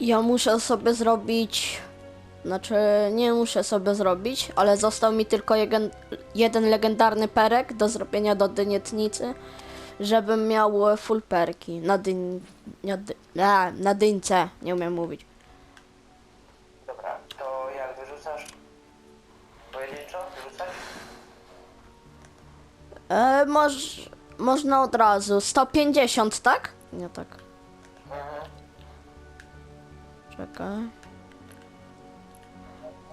Ja muszę sobie zrobić. Znaczy, nie muszę sobie zrobić, ale został mi tylko jeden, jeden legendarny perek do zrobienia do dynietnicy, żebym miał full perki na dyń. Na, dy, a, na dyńce, nie umiem mówić. Dobra, to jak wyrzucasz? Pojedynczo wyrzucać? E, moż, można od razu. 150, tak? Nie tak. Czekaj.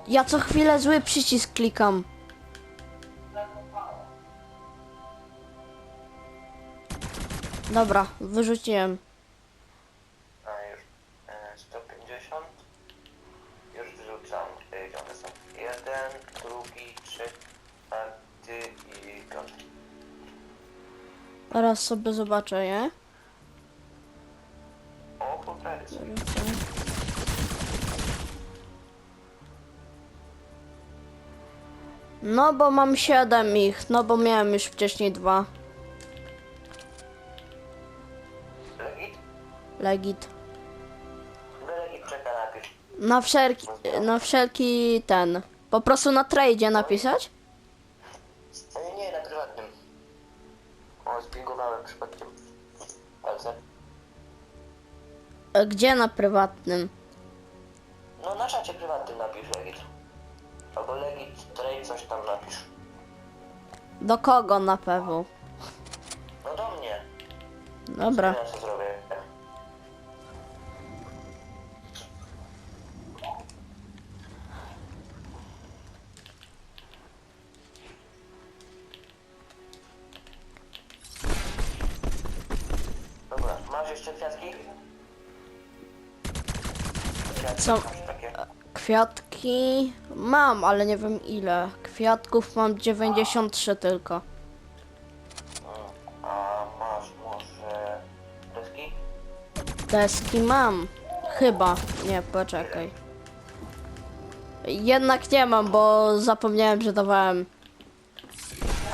Ja co chwilę zły przycisk klikam. Dobra, wyrzuciłem. A już e, 150. Już wyrzucam. E, Gdzie one są? Jeden, drugi, trzeci, czwarty i piąty. Teraz sobie zobaczę je. O, kurde, są. No bo mam 7 ich, no bo miałem już wcześniej dwa. Legit? Legit. Legit czeka napisz. Na wszelki, na wszelki ten. Po prostu na tradzie napisać? E, Nie, na prywatnym. O, zbingowałem przypadkiem. Palce. E, Gdzie na prywatnym? No na czacie prywatnym napisz Legit. Albo Legit, Trade, coś tam napisz. Do kogo na pewno? No do mnie. Dobra. Ja co zrobię. Dobra, masz jeszcze kwiatki? Kwiatki Co? masz takie? Kwiatki mam, ale nie wiem ile. Kwiatków mam 93 tylko. A masz może deski? Deski mam. Chyba. Nie, poczekaj. Jednak nie mam, bo zapomniałem, że dawałem.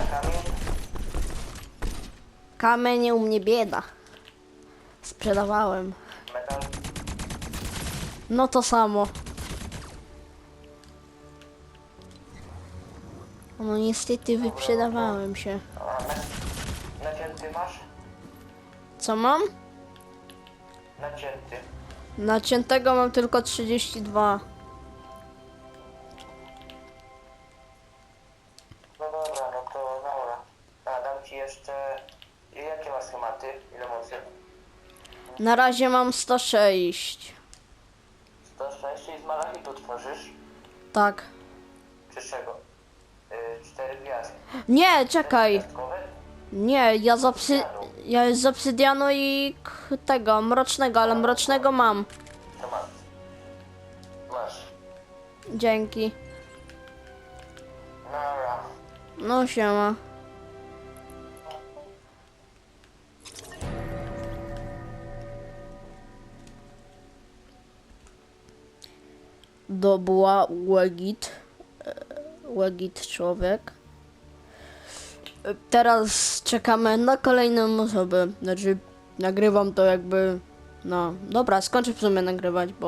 A kamień? Kamień u mnie bieda. Sprzedawałem. Metal? No to samo. No niestety wyprzedawałem się. Nacięty masz? Co mam? Nacięty. Naciętego mam tylko 32. No dobra, no to dobra. A dam ci jeszcze... Jakie masz schematy? Ile mocy? Na razie mam 106. 106 i z malachitu tworzysz? Tak. Czy z czego? Cztery gwiazdy. Nie, czekaj. Gwiazdkowe? Nie, ja z, obsy... ja z obsydianu i k- tego, mrocznego, ale mrocznego mam. To masz. Masz. Dzięki. Nara. No siema. Dobyła Łegit. e, Łegit człowiek. Teraz czekamy na kolejną osobę. Znaczy, nagrywam to jakby. No, dobra, skończę w sumie nagrywać, bo.